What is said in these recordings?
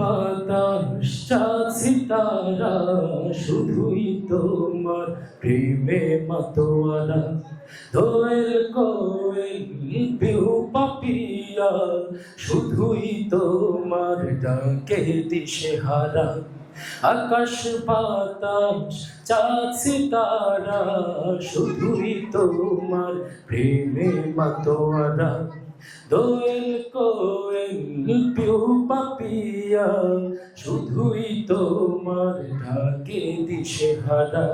বাতাস চাচ্ছি তারা, শুধুই তোমার প্রেমে মাতোয়ারা দোয়েল কোয়েল পিউ পাপিয়া, শুধুই তোমার ডাকে দিশে হারা। আকাশ বাতাস চাচ্ছি তারা, শুধুই তোমার প্রেমে মাতোয়ারা দোয়েল কোয়েল পিউ পাপিয়া, শুধুই তোমার ডাকে দিশে হারা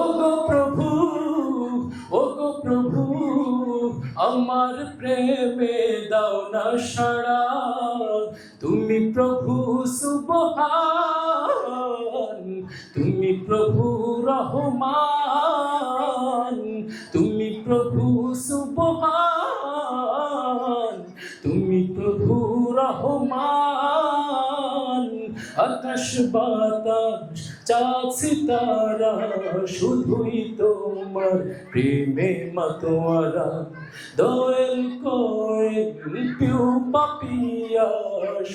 ও গো প্রভু ও গো প্রভু, আমার প্রেমে দাও না সাড়া। তুমি প্রভু সুবহান, তুমি প্রভু রহমান। তুমি প্রভু রহমান, আকাশ বাতাস চাচ্ছি তারা শুধুই তোমার প্রেমে মাতোয়ারা। দোয়েল কোয়েল পিউ পাপিয়া,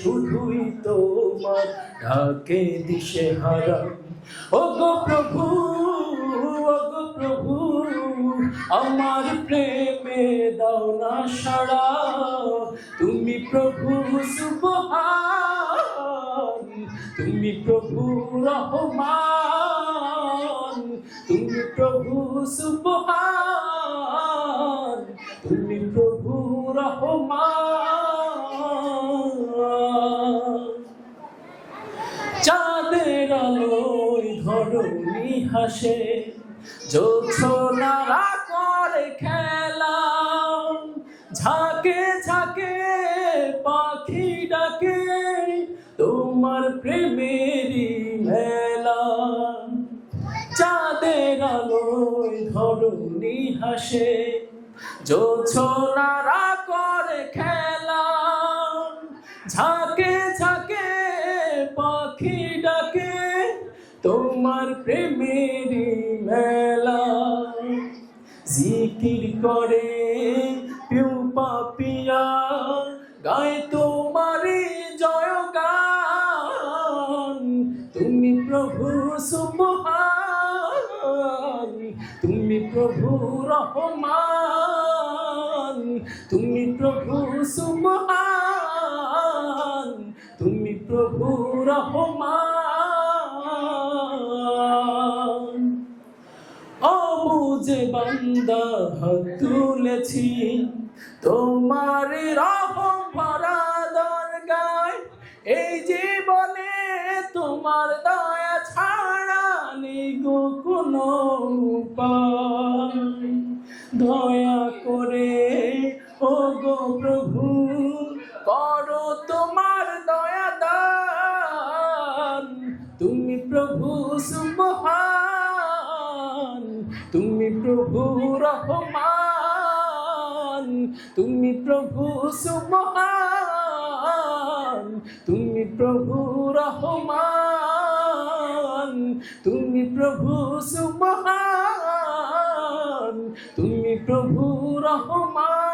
শুধুই তোমার ডাকে দিশে হারা ও গো প্রভু ও গো প্রভু, আমার প্রেমে দাও না তুমি প্রভু সুবহান তুমি প্রভু রহমান, তুমি প্রভু সুবহান তুমি প্রভু রহমান। চাঁদের আলোয় ধরণী হাসে জোছনারা করে তোমার প্রেমেরই মেলা। চাঁদের আলোয় ধরণী হাসে জোছনারা করে খেলা। ঝাঁকে ঝাঁকে পাখি ডাকে, তোমার প্রেমের মেলা। জিকির করে পিউ পাপিয়া গায় তোমারি তুমি প্রভু রহমান, তুমি প্রভু সুবহান তুমি প্রভু রহমান। অবুঝে বান্দা হাত তুলেছি, তোমার রহম দয়া করে ও গো প্রভু, করো তোমার দয়া দান। তুমি প্রভু সুবহান তুমি প্রভু রহমান, তুমি প্রভু সুবহান তুমি প্রভু রহমান, তুমি প্রভু সুবহান রহমান।